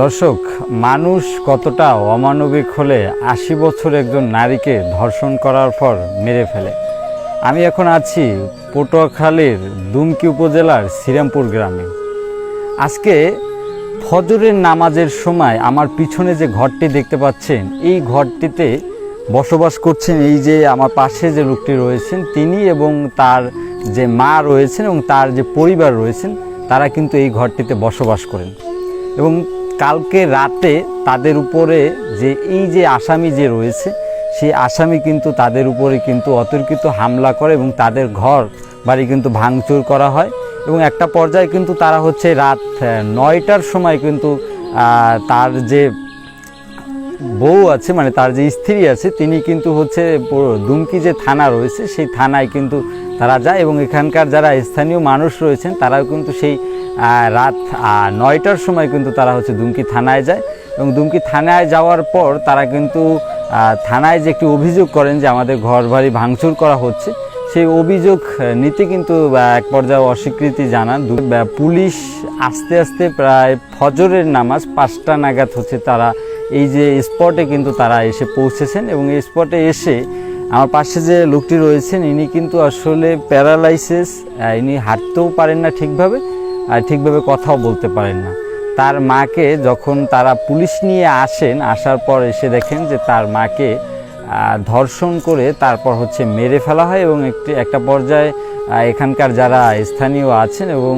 দর্শক, মানুষ কতটা অমানবিক হলে আশি বছর একজন নারীকে ধর্ষণ করার পর মেরে ফেলে? আমি এখন আছি পটুয়াখালীর দুমকি উপজেলার শ্রীরামপুর গ্রামে। আজকে ফজরের নামাজের সময় আমার পিছনে যে ঘরটি দেখতে পাচ্ছেন, এই ঘরটিতে বসবাস করছেন এই যে আমার পাশে যে লোকটি রয়েছেন, তিনি এবং তার যে মা রয়েছেন এবং তার যে পরিবার রয়েছেন, তারা কিন্তু এই ঘরটিতে বসবাস করেন। এবং কালকে রাতে তাদের উপরে যে, এই যে আসামি যে রয়েছে, সেই আসামি কিন্তু তাদের উপরে কিন্তু অতর্কিত হামলা করে এবং তাদের ঘর বাড়ি কিন্তু ভাঙচুর করা হয় এবং একটা পর্যায়ে কিন্তু তারা হচ্ছে রাত নয়টার সময় কিন্তু তার যে বউ আছে মানে তার যে স্ত্রী আছে, তিনি কিন্তু হচ্ছে দুমকি যে থানা রয়েছে, সেই থানায় কিন্তু তারা যায় এবং এখানকার যারা স্থানীয় মানুষ রয়েছেন, তারাও কিন্তু সেই রাত নয়টার সময় কিন্তু তারা হচ্ছে দুমকি থানায় যায় এবং দুমকি থানায় যাওয়ার পর তারা কিন্তু থানায় যে একটি অভিযোগ করেন যে আমাদের ঘর বাড়ি ভাঙচুর করা হচ্ছে, সেই অভিযোগ নিতে কিন্তু এক পর্যায়ে অস্বীকৃতি জানান। পুলিশ আস্তে আস্তে প্রায় ফজরের নামাজ পাঁচটা নাগাদ হচ্ছে তারা এই যে স্পটে কিন্তু তারা এসে পৌঁছেছেন এবং এই স্পটে এসে আমার পাশে যে লোকটি রয়েছেন, ইনি কিন্তু আসলে প্যারালাইসিস ইনি হাঁটতেও পারেন না ঠিকভাবে। আর ঠিকভাবে কথাও বলতে পারেন না। তার মাকে যখন তারা পুলিশ নিয়ে আসেন, আসার পর এসে দেখেন যে তার মাকে ধর্ষণ করে তারপর হচ্ছে মেরে ফেলা হয় এবং একটি, একটা পর্যায়ে এখানকার যারা স্থানীয় আছেন এবং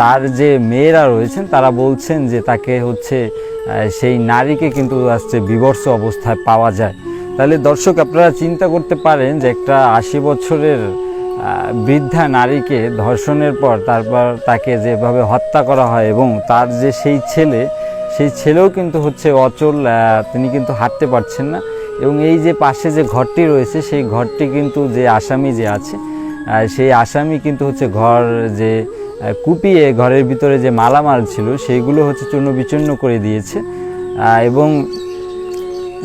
তার যে মেয়েরা রয়েছেন, তারা বলছেন যে তাকে হচ্ছে সেই নারীকে কিন্তু আসছে বিবর্ষ অবস্থায় পাওয়া যায়। তাহলে দর্শক আপনারা চিন্তা করতে পারেন যে একটা আশি বছরের বৃদ্ধা নারীকে ধর্ষণের পর তারপর তাকে যেভাবে হত্যা করা হয় এবং তার যে সেই ছেলে, সেই ছেলেও কিন্তু হচ্ছে অচল তিনি কিন্তু হাঁটতে পারছেন না। এবং এই যে পাশে যে ঘরটি রয়েছে, সেই ঘরটি কিন্তু যে আসামি যে আছে সেই আসামি কিন্তু হচ্ছে ঘর যে কুপিয়ে ঘরের ভিতরে যে মালামাল ছিল, সেইগুলো হচ্ছে চূর্ণ বিচূর্ণ করে দিয়েছে। এবং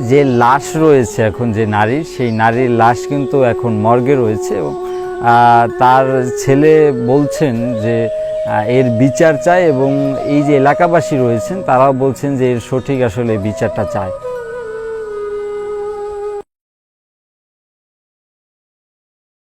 যে লাশ রয়েছে এখন যে নারীর, সেই নারীর লাশ কিন্তু এখন মর্গে রয়েছে। এবং তার ছেলে বলছেন যে এর বিচার চায় এবং এই যে এলাকাবাসী রয়েছেন, তারাও বলছেন যে এর সঠিক আসলে বিচারটা চায়।